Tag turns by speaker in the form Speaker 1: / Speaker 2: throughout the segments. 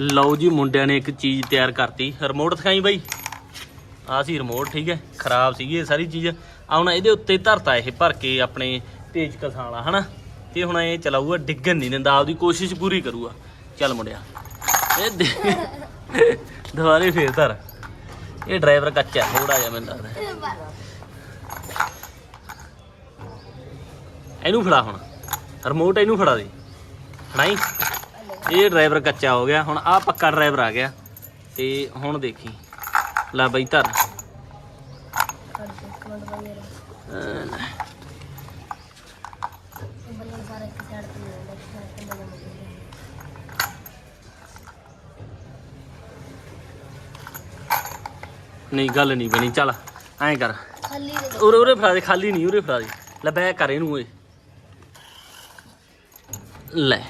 Speaker 1: ਲਓ ਜੀ, ਮੁੰਡਿਆਂ ਨੇ ਇੱਕ ਚੀਜ਼ ਤਿਆਰ ਕਰਤੀ। ਰਿਮੋਟ ਦਿਖਾਈ ਬਾਈ। ਆ ਸੀ ਰਿਮੋਟ ਠੀਕ ਹੈ। ਖਰਾਬ ਸੀਗੀ ਇਹ ਸਾਰੀ ਚੀਜ਼। ਆ ਹੁਣ ਇਹਦੇ ਉੱਤੇ ਧਰਤਾ ਇਹ ਭਰ ਕੇ ਆਪਣੇ ਤੇਜ ਕਸਾਂ ਵਾਲਾ, ਹਨਾ? ਤੇ ਹੁਣ ਇਹ ਚਲਾਊਗਾ, ਡਿੱਗਣ ਨਹੀਂ ਦਿੰਦਾ, ਆਪਦੀ ਕੋਸ਼ਿਸ਼ ਪੂਰੀ ਕਰੂਗਾ। ਚੱਲ ਮੁੰਡਿਆ। ਇਹ ਦੁਬਾਰੇ ਫੇਰ ਧਰ। ਇਹ ਡਰਾਈਵਰ ਕੱਚਾ ਥੋੜਾ ਜਿਹਾ ਮੈਨੂੰ ਲੱਗਦਾ। ਇਹਨੂੰ ਫੜਾ ਹੁਣ। ਰਿਮੋਟ ਇਹਨੂੰ ਫੜਾ ਦੇ। ਫੜਾਈ। ਇਹ ਡਰਾਈਵਰ ਕੱਚਾ ਹੋ ਗਿਆ। ਹੁਣ ਆ ਪੱਕਾ ਡਰਾਈਵਰ ਆ ਗਿਆ। ਤੇ ਹੁਣ ਦੇਖੀ। ਲੈ ਬਈ ਧਰ। ਨਹੀਂ ਗੱਲ ਨਹੀਂ ਬਣੀ। ਚੱਲ ਐਂ ਕਰ। ਉਰੇ ਉਰੇ ਫੜਾ ਦੇ। ਖਾਲੀ ਨਹੀਂ ਉਰੇ ਫੜਾ ਦੇ। ਲੈ ਬੈ ਕਰ ਇਹਨੂੰ ਓਏ। ਲੈ।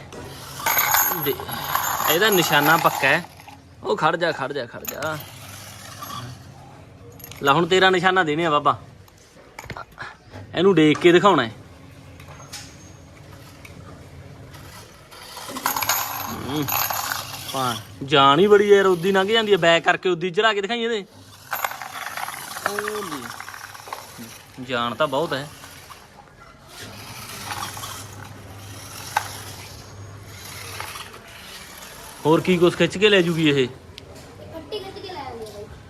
Speaker 1: ਦੇ ਇਹਦਾ ਨਿਸ਼ਾਨਾ ਪੱਕਾ ਹੈ। ਉਹ ਖੜ ਜਾ ਖੜ ਜਾ ਖੜ ਜਾ। ਲੈ ਹੁਣ ਤੇਰਾ ਨਿਸ਼ਾਨਾ ਦੇਣੇ ਆ ਬਾਬਾ। ਇਹਨੂੰ ਦੇਖ ਕੇ ਦਿਖਾਉਣਾ ਹੈ। ਹੂੰ। ਜਾਨ ਹੀ ਬੜੀ ਯਾਰ, ਉਦੀ ਲੰਘ ਜਾਂਦੀ ਹੈ। ਬੈਕ ਕਰਕੇ ਉਦੀ ਚੜਾ ਕੇ ਦਿਖਾਈ ਇਹਦੇ। ਜਾਨ ਤਾਂ ਬਹੁਤ ਹੈ। ਹੋਰ ਕੀ ਕੁਛ ਖਿੱਚ ਕੇ ਲੈ ਜੂਗੀ ਇਹ?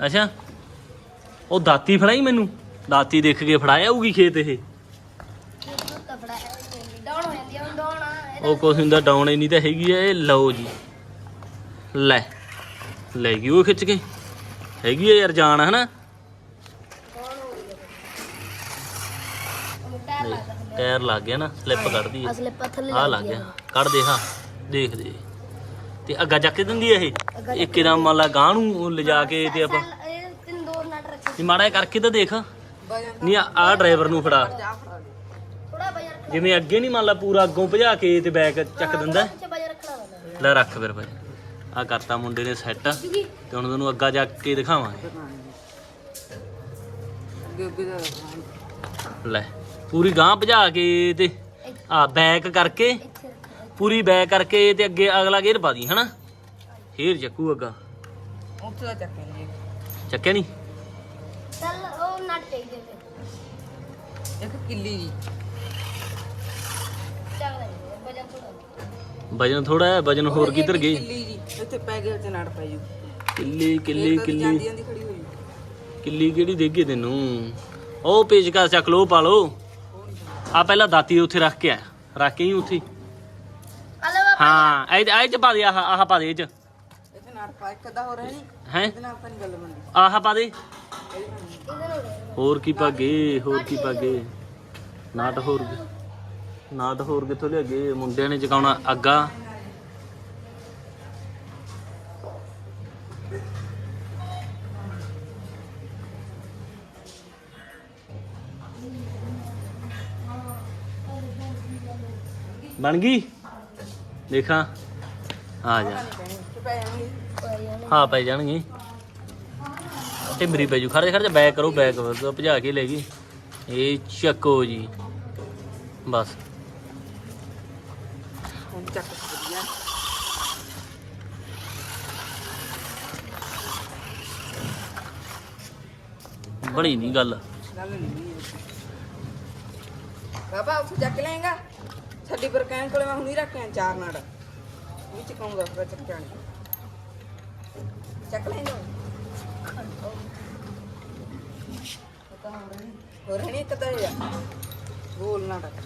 Speaker 1: ਅੱਛਾ। ਉਹ ਦਾਤੀ ਫੜਾਈ ਮੈਨੂੰ? ਦਾਤੀ ਦੇਖ ਕੇ ਫੜਾਇਆ ਆਊਗੀ ਖੇਤ ਇਹ? ਉਹ ਕੁਛ ਹੁੰਦਾ ਡਾਉਣ ਹੀ ਨਹੀਂ ਤਾਂ ਹੈਗੀ ਆ ਇਹ ਲਓ ਜੀ। ਲੈ ਲੈ ਗਈ ਉਹ ਖਿੱਚ ਕੇ। ਹੈਗੀ ਆ ਯਾਰ ਜਾਨ ਹਨਾ? ਟਾਇਰ ਲੱਗ ਗਿਆ। ਨਾ ਸਲਿੱਪ ਕੱਢਦੀ ਹੈ
Speaker 2: ਅਸਲੇ ਪੱਥਰ
Speaker 1: ਆ ਲੱਗ ਗਿਆ। ਕੱਢ ਦੇ ਹਾਂ। ਦੇਖ ਦੇ। ਤੇ ਅੱਗਾ ਚੱਕ ਕੇ ਦਿੰਦੀ ਇਹ? ਇੱਕ ਦਾ ਮੰਨ ਲਾ ਗਾਂ ਨੂੰ ਲਿਜਾ ਕੇ ਤੇ ਆਪਾਂ
Speaker 2: ਇਹ ਤਿੰਨ ਦੋ ਨਟ ਰੱਖੇ
Speaker 1: ਨਹੀਂ ਮਾੜਾ ਜਿਹਾ ਕਰਕੇ ਤਾਂ ਦੇਖ। ਨਹੀਂ ਆ ਡਰਾਈਵਰ ਨੂੰ ਫੜਾ।
Speaker 2: ਥੋੜਾ
Speaker 1: ਜਿਵੇਂ ਅੱਗੇ ਨਹੀਂ ਮੰਨ ਲਾ ਪੂਰਾ ਅੱਗੋਂ ਭਜਾ ਕੇ ਤੇ ਬੈਕ ਚੱਕ ਦਿੰਦਾ। ਹੈ।
Speaker 2: ਪਿੱਛੇ ਬਜਰ ਰੱਖਣਾ ਪੈਂਦਾ
Speaker 1: ਲੈ ਰੱਖ ਫਿਰ ਭਾਈ। ਆ ਕਰਤਾ ਮੁੰਡੇ ਨੇ ਸੈੱਟ ਤੇ ਹੁਣ ਤੁਹਾਨੂੰ ਅੱਗਾ ਜਾ ਕੇ ਦਿਖਾਵਾਂਗੇ। ਲੈ ਪੂਰੀ ਗਾਂ ਭਜਾ ਕੇ ਤੇ ਆ ਬੈਕ ਕਰਕੇ। ਪੂਰੀ ਬੈਕ ਕਰਕੇ ਤੇ ਅੱਗੇ ਅਗਲਾ ਗੇਅਰ ਪਾ ਦੀ ਹਨਾ? ਫੇਰ ਚੱਕੂ ਅੱਗਾ।
Speaker 3: ਉੱਥੇ ਦਾ ਚੱਕੇ ਨਹੀਂ
Speaker 1: ਚੱਕਿਆ ਨਹੀਂ
Speaker 2: ਚੱਲ ਉਹ ਨਟ ਚਾਹੀਦੇ ਫਿਰ
Speaker 3: ਇੱਕ ਕਿੱਲੀ ਜੀ।
Speaker 2: ਚੱਲ ਬਜਰ ਥੋੜਾ
Speaker 1: ਵਜਨ ਥੋੜਾ ਹੈ ਵਜਨ ਹੋਰ ਕਿੱਧਰ ਗਈ?
Speaker 3: ਕਿੱਲੀ ਜੀ ਇੱਥੇ ਪੈ ਗਿਆ ਤੇ ਨੜ ਪੈ ਜੂ
Speaker 1: ਕਿੱਲੀ ਕਿੱਲੀ ਕਿੱਲੀ। ਕਿੱਲੀ ਕਿਹੜੀ ਦੇਗੇ ਤੈਨੂੰ? ਉਹ ਪੇਚਕਸ ਚੱਕ ਲੋ ਪਾ ਲੋ ਆ ਪਹਿਲਾਂ ਦਾਤੀ ਉੱਥੇ ਰੱਖ ਕੇ ਆ ਰੱਖ ਕੇ ਹੀ ਉੱਥੇ। ਹਾਂ ਇਹ ਇਹ ਚ ਪਾ ਦੇ ਆਹ ਆਹ ਪਾ ਦੇ ਇਹ ਚ।
Speaker 3: ਇੱਥੇ ਨੜ ਪਾ ਇੱਕ ਅੱਧਾ ਹੋ ਰਿਹਾ ਨਹੀਂ
Speaker 1: ਹੈ?
Speaker 3: ਇਹਦੇ ਨਾਲ ਤਾਂ ਨਹੀਂ ਗੱਲ ਬਣਦੀ।
Speaker 1: ਆਹ ਪਾ ਦੇ।
Speaker 2: ਇਹਦੇ ਨਾਲ
Speaker 1: ਹੋਰ ਕੀ ਪਾਗੇ ਹੋਰ ਕੀ ਪਾਗੇ ਨਾਟ ਹੋਰ ਨਾਟ ਹੋਰ ਕਿੱਥੋਂ ਲਿਆਗੇ? ਮੁੰਡਿਆਂ ਨੇ ਚਕਾਉਣਾ ਅੱਗਾ। ਬਣ ਗਈ? ਦੇਖਾਂ। ਆ ਜਾ।
Speaker 3: ਤੇ ਪੈ ਜਾਣਗੇ।
Speaker 1: ਹਾਂ ਪੈ ਪੈ ਜੂ। ਖੜੇ ਖੜੇ ਬੈਕ ਕਰੋ ਬੈਕ ਭਜਾ ਕੇ ਲੈ ਗਈ। ਇਹ ਚੱਕੋ ਜੀ। ਬਸ।
Speaker 3: ਹੁਣ ਚੱਕ
Speaker 1: ਬਣੀ ਨਹੀਂ ਗੱਲ
Speaker 3: ਬਾਬਾ, ਉੱਥੇ ਚੱਕ ਲਏਗਾ? ਛੱਡੀ ਪਰ ਕਹਿਣ ਕੋਲੇ ਮੈਂ ਹੁਣੀ ਰੱਖਿਆ ਚਾਰ ਨੜ। ਵੀ ਚਕਾਉਂਗਾ ਫਿਰ ਚੱਕਿਆ ਨਹੀਂ ਚੱਕ ਲੈਂਗਾ ਹੋਰ ਨਹੀਂ ਕਦਾ ਬੋਲ ਨਾ ਡੱਕ